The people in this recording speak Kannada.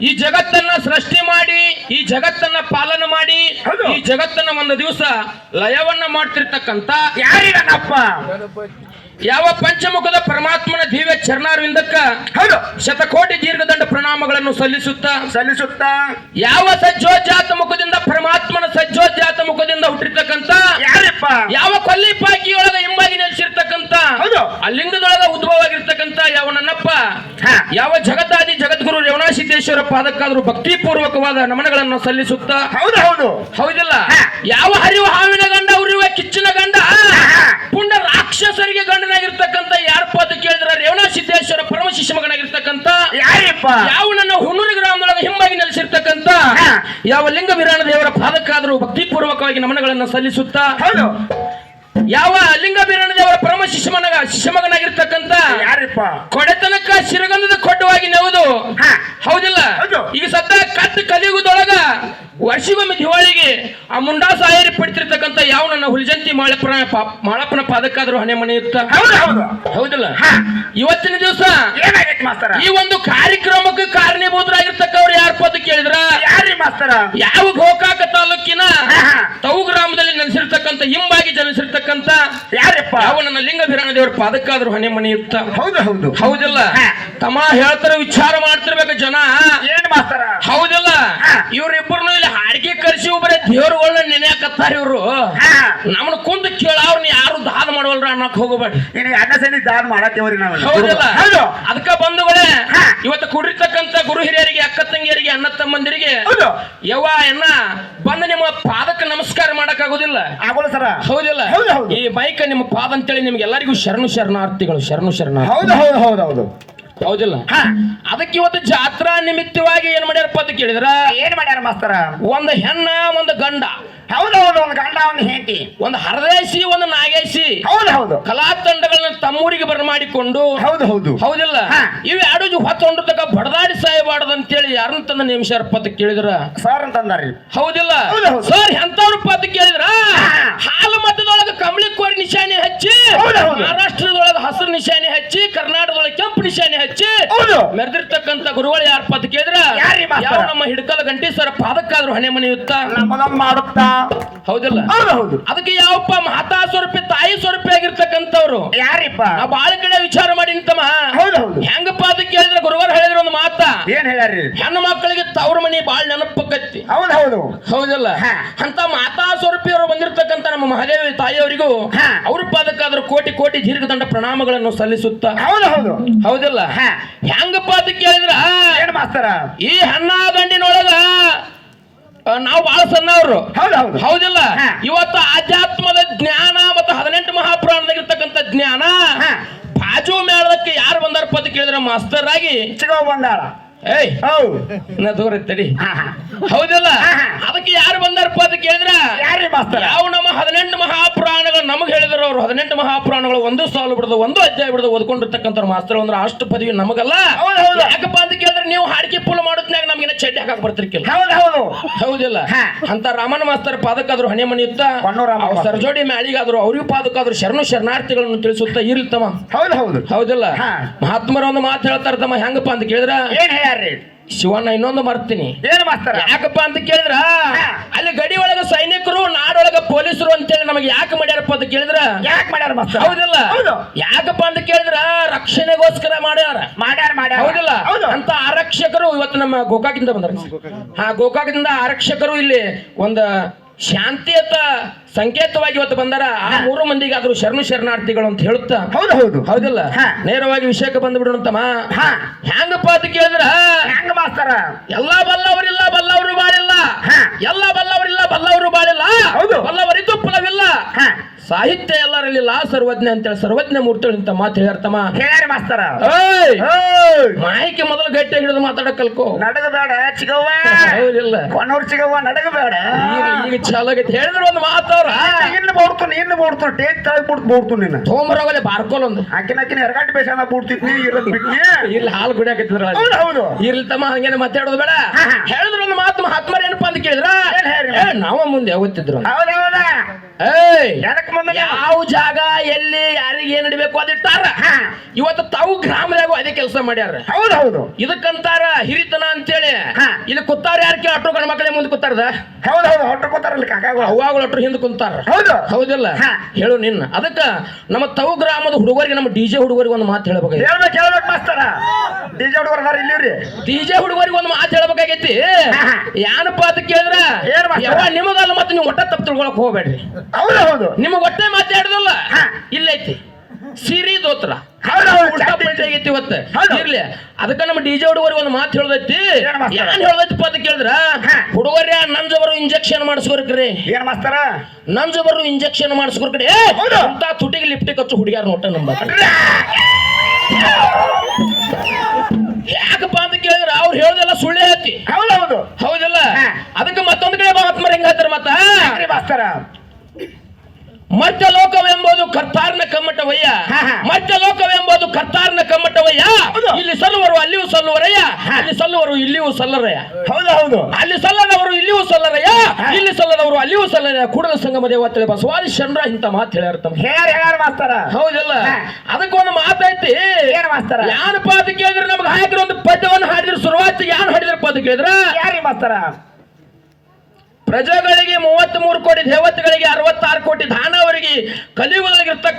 ಈ ಜಗತ್ತನ್ನ ಸೃಷ್ಟಿ ಮಾಡಿ ಈ ಜಗತ್ತನ್ನ ಪಾಲನೆ ಮಾಡಿ. ಈ ಜಗತ್ತನ್ನ ಒಂದು ದಿವಸ ಲಯವನ್ನ ಮಾಡ್ತಿರ್ತಕ್ಕಂತ ಯಾರಿಗನಪ್ಪ ಯಾವ ಪಂಚಮುಖದ ಪರಮಾತ್ಮನ ದಿವ್ಯ ಚರಣಾರ್ವಿಂದಕ್ಕ ಹೌದು. ಶತಕೋಟಿ ದೀರ್ಘದಂಡ ಪ್ರಣಾಮಗಳನ್ನು ಸಲ್ಲಿಸುತ್ತಾ ಸಲ್ಲಿಸುತ್ತಾ? ಯಾವ ಸಜ್ಜೋಜಾತ ಮುಖದಿಂದ ಪರಮಾತ್ಮನ ಸಜ್ಜೋಜಾತ ಮುಖದಿಂದ ಹುಟ್ಟಿರ್ತಕ್ಕಂತ ಯಾರಪ್ಪ? ಯಾವ ಕೊಲ್ಲಿ ಪಾಕಿಯೊಳಗ ನೆಲೆಸಿರ್ತಕ್ಕಂತ ಹೌದು. ಆ ಲಿಂಗದೊಳಗ ಉದ್ಭವವಾಗಿರ್ತಕ್ಕಂತ ಯಾವ ನನ್ನಪ್ಪ ಹಾ. ಯಾವ ಜಗತ್ತಾದಿ ಜಗದ್ಗುರು ರೇವಣಾಸಿದ್ದೇಶ್ವರ ಭಕ್ತಿ ಪೂರ್ವಕವಾದ ನಮನಗಳನ್ನು ಸಲ್ಲಿಸುತ್ತಾ? ಹೌದು ಹೌದು. ಹೌದಿಲ್ಲ? ಯಾವ ಹರಿವ ಹಾವಿನ ಗಂಡ ಉರಿಯುವ ಕಿಚ್ಚಿನ ಗಂಡ? ಪುಣ್ಯ ಪುಂಡ ರಾಕ್ಷಸರಿಗೆ ಗಂಡನಾಗಿರ್ತಕ್ಕಂಥ ಯಾರಪ್ಪ ಅಂತ ಕೇಳಿದ್ರೆ ರೇವಣ ಸಿದ್ದೇಶ್ವರ ಪರಮ ಶಿಶು ಮಗನಾಗಿರ್ತಕ್ಕಂಥ ಯಾರಿಪ್ಪ? ಯಾವ ನನ್ನ ಹುಣ್ಣೂರು ಗ್ರಾಮದೊಳಗೆ ಹಿಂಬಾಗಿ ನೆಲೆಸಿರ್ತಕ್ಕಂಥ ಯಾವ ಲಿಂಗ ವಿರಾಣ ದೇವರ ಪಾದಕ್ಕಾದರೂ ಭಕ್ತಿಪೂರ್ವಕವಾಗಿ ನಮನಗಳನ್ನು ಸಲ್ಲಿಸುತ್ತಾ? ಹೌದು. ಯಾವ ಲಿಂಗ ಬೀರಣದೇವರ ಪರಮ ಶಿಷ್ಯ ಮಗ ಶಿಷ್ಯ ಮಗನಾಗಿರ್ತಕ್ಕಂತ ಯಾರಿಪ್ಪ? ಕೊಡೆತನಕ ಶಿರಗಂಧದ ಕೊಡ್ಡವಾಗಿ ನೆವುದು ಹಾ. ಹೌದಿಲ್ಲ. ಹೌದು. ಈಗ ಸದ್ದ ಕತ್ತ ಕಲಿಯುಗದೊಳಗ ವರ್ಷಗೊಮ್ಮೆ ದಿವಾಳಿಗೆ ಆ ಮುಂಡಾ ಸಾಯರಿ ಪಡಿತಿರ್ತಕ್ಕಂಥ ಯಾವ ನನ್ನ ಹುಲಿಜಂತಿ ಮಾಳಪ್ಪನ ಮಾಳಪ್ಪನ ಪಾದಕ್ಕಾದ್ರೂ ಹಣೆ ಮನೆ ಹೌದು ಹೌದಿಲ್ಲ. ಹಾ. ಇವತ್ತಿನ ದಿವಸ ಈ ಒಂದು ಕಾರ್ಯಕ್ರಮಕ್ಕೆ ಕಾರಣೀಭೂತರಾಗಿರ್ತಕ್ಕವ್ರು ಯಾರಪ್ಪ ಅಂತ ಕೇಳಿದ್ರ? ಮಾಸ್ತರ ಯಾವ ಗೋಕಾಕ ತಾಲೂಕಿನ. ತವು ಗ್ರಾಮದಲ್ಲಿ ನೆಲೆಸಿರ್ತಕ್ಕಂಥ ಹಿಂಬಾಗಿ ಜನಿಸಿರ್ತಕ್ಕಂಥ ಯಾರಪ್ಪ? ಯಾವ ನನ್ನ ಲಿಂಗ ದೇವರಪ್ಪ ಅದಕ್ಕಾದ್ರೂ ಹನೆ ಮನೆ ಮನೆಯುತ್ತ ಹೌದು ಹೌದು. ಹೌದಿಲ್ಲ. ತಮ ತಮ್ಮ ಹೇಳ್ತಾರ ವಿಚಾರ ಮಾಡ್ತಿರ್ಬೇಕು ಜನ. ಏನ್ ಮಾಸ್ತರ? ಹೌದಿಲ್ಲ. ಇವ್ರಿಬ್ಬರನ್ನು ಇಲ್ಲಿ ಹಾಡಿಗೆ ಕರೆಸಿ ಒಬ್ಬರೇ ದೇವ್ರುಗಳನ್ನ ನೆನೆಯಾಕತ್ತಾರ ಇವ್ರು. ನಮ್ಮನ್ನ ಕುಂತ ಕೇಳ ಅವ್ರನ್ನ ಮಾಡವಲ್ರ ಅನ್ನಕ್ ಹೋಗಬೇಡ. ಇನ್ನು ಅನ್ನ ಸರಿ ದಾನ್ ಮಾಡತ್ತೇವ್ರಿ ನಾವು? ಹೌದಿಲ್ಲ? ಹೌದು. ಅದಕ್ಕ ಬಂಧುಗಳೇ. ಇವತ್ತು ಕುಡಿರ್ತಕ್ಕಂತ ಗುರು ಹಿರಿಯರಿಗೆ ಅಕ್ಕ ತಂಗಿಯರಿಗೆ ಅಣ್ಣ ತಮ್ಮಂದಿರಿಗೆ ಹೌದು. ಯವ್ವ ಎನ್ನ ಬಂದು ನಿಮ್ಮ ಪಾದಕ್ಕೆ ನಮಸ್ಕಾರ ಮಾಡಕ್ ಆಗುದಿಲ್ಲ ಆಗೋಲ್ಲ ಸರ. ಹೌದಿಲ್ಲ? ಹೌದು, ಹೌದು. ಈ ಬೈಕ್ ನಿಮ್ಮ ಪಾದ ಅಂತೇಳಿ ನಿಮ್ಗೆ ಎಲ್ಲರಿಗೂ ಶರಣು ಶರಣಾರ್ಥಿಗಳು ಶರಣು ಶರಣಾರ್ಥಿ ಹೌದು ಹೌದು ಹೌದು ಹೌದು. ಹೌದಿಲ್ಲ? ಹಾ. ಅದಕ್ಕೆ ಇವತ್ತು ಜಾತ್ರಾ ನಿಮಿತ್ತವಾಗಿ ಏನ್ ಮಾಡ್ಯಾರಪ್ಪ ಅಂತ ಕೇಳಿದ್ರ? ಏನ್ ಮಾಡ್ಯಾರ ಮಾಸ್ತರ? ಒಂದು ಹೆಣ್ಣ ಒಂದು ಗಂಡ. ಹೌದು ಹೌದು ಒಂದು ಗಂಡ ಒಂದು ಹೆಂಡತಿ ಒಂದು ಹರದೇಶಿ ಒಂದು ನಾಗೇಶಿ. ಹೌದು ಹೌದು. ಕಲಾ ತಂಡಗಳನ್ನ ತಮ್ಮೂರಿಗೆ ಬರಮಾಡಿಕೊಂಡು ಹೌದು ಹೌದು. ಹೌದಿಲ್ಲ. ಇವು ಎರಡು ಹೊತ್ತೊಂಡ್ರತಕ್ಕ ಬಡದಾಡಿ ಸಾಯಬಾರ್ದು ಅಂತೇಳಿ ಯಾರನ್ನ ತಂದ ನಿಮಿಷರ ಅಂತ ಕೇಳಿದ್ರ? ಸರ್ ಅಂತಂದಾರಿ ಹೌದಿಲ್ಲ? ಹೌದು, ಹೌದು. ಸರ್ ಎಂತವ್ರಪ್ಪ ಅಂತ ಕೇಳಿದ್ರ? ಹಾಲು ಮತದೊಳಗ ಕಂಬಳಿ ಕೋರಿ ನಿಶಾನೆ ಹಚ್ಚಿ. ಮಹಾರಾಷ್ಟ್ರದೊಳಗ ಹಸಿರು ನಿಶಾನೆ ಹಚ್ಚಿ ಕರ್ನಾಟಕದೊಳಗೆ ಕೆಂಪು ನಿಶಾನೆ ಹಚ್ಚಿ ಹೌದು. ಮೆರೆದಿರ್ತಕ್ಕಂಥ ಗುರುಗಳು ಯಾರ ಅಂತ ಕೇಳಿದ್ರ? ಯಾವ ನಮ್ಮ ಹಿಡ್ಕಲ ಗಂಟಿ ಸರ್ ಪಾದಕ್ಕಾದ್ರೂ ಹಣೆ ಮನೆಯುತ್ತ ಮಾಡುತ್ತಾ? ಹೌದಿಲ್ಲ? ಹೌದು ಹೌದು ಅದಕ್ಕೆ ಯಾವಪ್ಪ ಮಾತಾ ಸ್ವರೂಪಿ ತಾಯಿ ಸ್ವರೂಪಿ ಆಗಿರ್ತಕ್ಕಂಥವ್ರು? ಯಾರಿಪ್ಪ? ನಾ ಬಾಳ ಕಡೆ ವಿಚಾರ ಮಾಡಿ ತಮ್ಮ ಹೌದು ಹೌದು ಹೆಂಗಪ್ಪ ಅದಕ್ಕೆ ಕೇಳಿದ್ರೆ ಗುರುವಾರ ಹೇಳಿದ್ರ ಒಂದು ಮಾತ. ಏನ್ ಹೇಳ್ಯಾರಿ ಹೆಣ್ಣು ಮಕ್ಕಳಿಗೆ ತವ್ರ ಮನಿ ಬಾಳ ನೆನಪಕ್ಕತ್ತಿ ಹೌದು ಹೌದು ಹೌದಲ್ಲ. ಅಂತ ಮಾತಾ ಸ್ವರೂಪಿಯವರು ಬಂದಿರತಕ್ಕಂತ ನಮ್ಮ ಮಹಾದೇವಿ ತಾಯಿಯವರಿಗೂ. ಅವ್ರ ಪಾದಕ್ಕಾದ್ರೂ ಕೋಟಿ ಕೋಟಿ ದೀರ್ಘದಂಡ ಪ್ರಣಾಮಗಳನ್ನು ಸಲ್ಲಿಸುತ್ತ. ಹೌದು ಹೌದು ಹೌದಲ್ಲ. ಹೆಂಗಪ್ಪ ಅದಕ್ಕೆ ಕೇಳಿದ್ರ ಏನ್ ಮಾಸ್ತರ? ಈ ಹಣ್ಣ ಗಂಡಿನೊಳಗ ಆ, ನಾವು ಬಹಳ ಸಣ್ಣವರು. ಹೌದು ಹೌದು. ಹೌದಿಲ್ಲ? ಇವತ್ತು ಆಧ್ಯಾತ್ಮದ ಜ್ಞಾನ ಮತ್ತು ಹದಿನೆಂಟು ಮಹಾಪುರಾಣದಾಗಿರ್ತಕ್ಕಂಥ ಜ್ಞಾನ. ಬಾಜು ಮೇಳದಕ್ಕೆ ಯಾರು ಬಂದಾರಪ್ಪ ಅಂತ ಕೇಳಿದ್ರೆ ಮಾಸ್ತರ್ ಆಗಿ ಚಿಗೋ ಬಂದಾಳ ಏಯ್ ಹೌದು ನಾ ದೂರ ತಡಿ ಹೌದಲ್ಲ ಹಾ. ಹಾ, ಹಾ. ಅದಕ್ಕೆ ಯಾರು ಬಂದಾರಪ್ಪ ಅಂತ ಕೇಳಿದ್ರ ಯಾರಿ ಮಾಸ್ತರ? ಯಾವ ನಮ್ಮ ಹದಿನೆಂಟು ಮಹಾಪುರಾಣಗಳು ನಮಗೆ ಹೇಳಿದ್ರು ಅವ್ರು ಹದಿನೆಂಟು ಮಹಾಪುರಾಣಗಳು ಒಂದು ಸಾಲು ಬಿಡದು ಒಂದು ಅಧ್ಯಾಯ ಬಿಡದು ಓದ್ಕೊಂಡಿರ್ತಕ್ಕಂಥ ಮಾಸ್ತರ್ ಅಂದ್ರೆ ಅಷ್ಟು ಪದವಿ ನಮಗಲ್ಲ. ಯಾಕಪ್ಪ ಅಂತ ಕೇಳಿದ್ರೆ ನೀವು ಹಾಡಿಕೆ ಪುಲ್ ಮಾಡೋದ್ನಾಗ ನಮ್ಗೆ ಚಡ್ಡಿ ಹಾಕಕ್ ಬರ್ತಿರ್ ಕೆಲ ಹೌದು ಹೌದು. ಹೌದಿಲ್ಲ? ಹಾ. ಅಂತ ರಾಮನ ಮಾಸ್ತರ್ ಪಾದಕ್ಕಾದ್ರು ಹಣೆ ಮಣಿಯುತ್ತ. ಸರ್ಜೋಡಿ ಮ್ಯಾಳಿಗಾದ್ರು ಅವ್ರಿಗೂ ಪಾದಕ್ಕಾದ್ರು ಶರಣು ಶರಣಾರ್ಥಿಗಳನ್ನು ತಿಳಿಸುತ್ತಾ ಇರ್ಲಿತ್ತಮ್ಮ ಹೌದು ಹೌದು. ಹೌದಿಲ್ಲ? ಹಾ. ಮಹಾತ್ಮರ ಒಂದು ಮಾತು ಹೇಳ್ತಾರ ತಮ್ಮ ಹೆಂಗಪ್ಪ ಅಂತ ಕೇಳಿದ್ರ? ಏನ್ ಶಿವಣ್ಣ ಇನ್ನೊಂದು ಮರ್ತೀನಿ. ಏನ್ ಮಾಸ್ತರ ಯಾಕಪ್ಪ ಅಂತ ಕೇಳಿದ್ರ? ಅಲ್ಲಿ ಗಡಿ ಒಳಗ ಸೈನಿಕರು ನಾಡೊಳಗ ಪೊಲೀಸರು ಅಂತೇಳಿ ನಮಗೆ ಯಾಕೆ ಮಾಡ್ಯಾರಪ್ಪ ಅಂತ ಕೇಳಿದ್ರ? ಯಾಕೆ ಮಾಡ್ಯಾರ ಮಾಸ್ತರ? ಹೌದಿಲ್ಲ. ಹೌದು. ಯಾಕಪ್ಪ ಅಂತ ಕೇಳಿದ್ರ? ರಕ್ಷಣೆಗೋಸ್ಕರ ಮಾಡ್ಯಾರ. ಮಾಡ್ಯಾರ ಮಾಡ್ಯಾರ. ಹೌದಿಲ್ಲ. ಹೌದು. ಅಂತ ಆರಕ್ಷಕರು ಇವತ್ತು ನಮ್ಮ ಗೋಕಾಕಿಂದ ಬಂದ್ರ. ಹಾ ಗೋಕಾಕದಿಂದ ಆರಕ್ಷಕರು ಇಲ್ಲಿ ಒಂದು ಶಾಂತಿಯತ ಸಂಕೇತವಾಗಿ ಇವತ್ತು ಬಂದಾರ ಆ ಮೂರು ಮಂದಿಗೆ ಆದ್ರೂ ಶರಣು ಶರಣಾರ್ಥಿಗಳು ಅಂತ ಹೇಳುತ್ತಾ? ಹೌದು ಹೌದು. ಹೌದಿಲ್ಲ. ನೇರವಾಗಿ ವಿಷಯಕ್ಕೆ ಬಂದ್ಬಿಡೋಣಂತಮ್ಮ. ಹಾ. ಹೆಂಗಪ್ಪ ಅಂತ ಕೇಳಿದ್ರ? ಹೆಂಗ ಮಾಸ್ತಾರ? ಎಲ್ಲ ಬಲ್ಲವರಿಲ್ಲ ಬಲ್ಲವರು ಬಾಳಿಲ್ಲ. ಹಾ. ಎಲ್ಲ ಬಲ್ಲವರಿಲ್ಲ ಬಲ್ಲವರು ಬಾಳಿಲ್ಲ. ಹೌದು. ಬಲ್ಲವರಿದ್ದು ಫಲವಿಲ್ಲ. ಹಾ ಎಲ್ಲರಲ್ಲಿ ಲಾ ಸರ್ವಜ್ಞ ಅಂತೇಳಿ ಸರ್ವಜ್ಞ ಮೂರ್ತಿಗಳು ಇಂತ ಮಾತು ಹೇಳ್ತಮ್ಮ ಹೇಳಿ ಮಾಸ್ತರ. ಏಯ್! ಮಾಹಿತಿ ಮೊದಲು ಗಟ್ಟಿ ಹಿಡಿದು ಮಾತಾಡಕ್ ಕಲ್ಕೋ. ನಡಗಬೇಡ ಚಿಗವ್ವ. ಹೌದಿಲ್ಲ. ಕೊನೂರ್ ಚಿಗವ್ವ ನಡಗಬೇಡ. ಈಗ ಈಗ ಚಾಲು ಹೇಳಿದ್ರು ಒಂದು ಮಾತವ್ರ ಇನ್ನು ಬೋಡ್ತು ಇನ್ನು ಬೋಡ್ತು. ಟೇಕ್ ತಳಗ್ ಬಿಡ್ತು ಬೋಡ್ತು ನೀನು ತೋಮರೋಗಲೆ ಬಾರ್ಕೋಲ್ ಒಂದು. ಆಕಿನ ಆಕಿನ ಎರಗಾಟಿ ಬೇಸನ ಬಿಡ್ತಿದ್ನಿ ಇರೋದ್ ಬಿಟ್ನಿ ಇಲ್ಲಿ ಹಾಲು ಗುಡಿ ಹಾಕಿದ್ರ ಹೌದು ಇರ್ಲಿ ತಮ್ಮ ಹಂಗೇನೆ ಮಾತಾಡೋದು ಬೇಡ. ಹೇಳಿದ್ರ ಒಂದು ಮಾತು ಮಹಾತ್ಮರ ಏನಪ್ಪಾ ಅಂತ ಕೇಳಿದ್ರ? ನಾವ ಮುಂದೆ ಯಾವತ್ತಿದ್ರು ಹೌದೌದಾ? ಎದಕ್ ಬಂದ ಯಾವ ಜಾಗ ಎಲ್ಲಿ ಯಾರಿಗೆ ಏನ್ ಇಡಬೇಕು ಅದಿಟ್ಟಾರ. ಇವತ್ತು ತಾವು ಗ್ರಾಮದಾಗ ಅದೇ ಕೆಲಸ ಮಾಡ್ಯಾರ. ಹೌದು ಹೌದು. ಇದಕ್ಕಂತಾರ ಹಿರಿತನ ಅಂತೇಳಿ ಹಾ. ಇಲ್ಲಿ ಕೂತಾರ ಯಾರಕ್ಕೆ ಅಟ್ರು ಗಂಡ ಮಕ್ಕಳೇ ಮುಂದೆ ಕೂತಾರದ ಹೌದು ಹೌದು ಹೊಟ್ಟಕೋತಾರಲ್ಲ ಕಾಕಾಗಳು ಹೂವಾಗಳು ಅಟ್ರು ಹಿಂದೆ ಕುಂತಾರ. ಹೌದು. ಹೌದಿಲ್ಲ? ಹೇಳು ನಿನ್ನ. ಅದಕ್ಕ ನಮ್ಮ ತವು ಗ್ರಾಮದ ಹುಡುಗರಿಗೆ ನಮ್ಮ ಡಿಜೆ ಹುಡುಗರಿಗೆ ಒಂದು ಮಾತು ಹೇಳ್ಬೇಕಾಗಿ ಹೇಳ್ಬೇಕು ಹೇಳ್ಬೇಕು ಮಾಸ್ತರ. ಡಿಜೆ ಹುಡುಗರ ಅದಾರ ಇಲ್ಲಿ ಡಿಜೆ ಹುಡುಗರಿಗೆ ಒಂದು ಮಾತು ಹೇಳ್ಬೇಕಾಗೈತಿ. ಯಾನಪ್ಪ ಏನಪ್ಪ ಅಂತ ಕೇಳಿದ್ರ? ಯಾವ ನಿಮಗಲ್ಲ ಮತ್ತೆ ನೀವು ಒಟ್ಟ ತಪ್ಪು ತಿಳ್ಕೊಳಕ್ ಹೋಗ್ಬೇಡ್ರಿ. ಹೌದು ಹೌದು. ನಿಮಗೆ ಒಟ್ಟೆ ಮಾತು ಹಾ. ಇಲ್ಲೈತಿ. ಇವತ್ತು. ಇರ್ಲಿ. ಅದಕ್ಕ ನಮ್ಮ ಡಿಜೆ ಹುಡುಗರಿಗೆ ಒಂದು ಮಾತು ಹೇಳದೈತಿ. ಏನ್ ಹೇಳದೈತಿಪ್ಪ ಅಂತ ಕೇಳಿದ್ರ? ಹುಡುಗರ ನಂಜವರು ಇಂಜೆಕ್ಷನ್ ಮಾಡಿಸ್ಕೊರ್ಕ್ರಿ. ಏನ್ ಮಾಸ್ತಾರ? ನಂಜವರು ಇಂಜೆಕ್ಷನ್ ಮಾಡಿಸ್ಕೊರ್ಕ್ರಿ. ಅಂತ ತುಟಿಗೆ ಲಿಫ್ಟಿಗೆ ಹಚ್ಚು ಹುಡುಗಿಯಾರ ನೋಟ ನಮ್ಮ ಯಾಕಪ್ಪ ಅಂತ ಕೇಳಿದ್ರ? ಅವ್ರು ಹೇಳ್ದೆಲ್ಲ ಸುಳ್ಳೇ ಹತ್ತಿ ಹೌದು ಹೌದು ಹೌದಿಲ್ಲ. ಅದಕ್ಕೆ ಮತ್ತೊಂದು ಕಡೆ ಮಹಾತ್ಮರು ಹೆಂಗ ಹತ್ತಾರ ಮತ್ತ? ಯಾಕ್ರಿ ಮಾಸ್ತರ? ಮರ್ತ್ಯ ಲೋಕವೆಂಬುದು ಕರ್ತಾರ್ನ ಕಮ್ಮಟವಯ್ಯ. ಮಧ್ಯ ಲೋಕವೆಂಬುದು ಕರ್ತಾರ್ನ ಕಮ್ಮಟವಯ್ಯ. ಇಲ್ಲಿ ಸಲ್ಲುವರು ಅಲ್ಲಿಯೂ ಸಲ್ಲುವರಯ್ಯ. ಅಲ್ಲಿ ಸಲ್ಲುವರು ಇಲ್ಲಿಯೂ ಸಲ್ಲರಯ್ಯ. ಹೌದು ಹೌದು. ಅಲ್ಲಿ ಸಲ್ಲದವರು ಇಲ್ಲಿಯೂ ಸಲ್ಲರಯ್ಯ. ಇಲ್ಲಿ ಸಲ್ಲದವರು ಅಲ್ಲಿಯೂ ಸಲ್ಲರಯ್ಯ. ಕೂಡಲ ಸಂಗಮ ದೇವತೆ ಬಸವಾದಿ ಚಂದ್ರ ಇಂತ ಮಾತು ಹೇಳ್ಯಾರ ತಮ್ಮ. ಹೇಳ್ಯಾರ ಹೇಳ್ಯಾರ ಮಾಸ್ತರ. ಹೌದಲ್ಲ? ಅದಕ್ಕೆ ಅದಕ್ಕೊಂದು ಮಾತೈತಿ. ಏನ್ ಮಾಸ್ತರ? ಯಾನ ಪಾದ ಕೇಳಿದ್ರೆ ನಮ್ಗೆ ಹಾಕಿದ್ರೆ ಒಂದು ಪದ್ಯವನ್ನು ಹಾಡಿದ್ರು ಶುರುವಾತಿಗೆ ಯಾನ್ ಹಾಡಿದ್ರೆ ಪದ ಕೇಳಿದ್ರ ಯಾರಿ ಮಾಸ್ತರ? ಪ್ರಜೆಗಳಿಗೆ ಮೂವತ್ತ್ ಮೂರು ಕೋಟಿ ದೇವತೆಗಳಿಗೆ ಅರವತ್ತಾರು ಕೋಟಿ ದಾನವರಿಗೆ ಕಲಿಯುಗದಲ್ಲಿರ್ತಕ್ಕ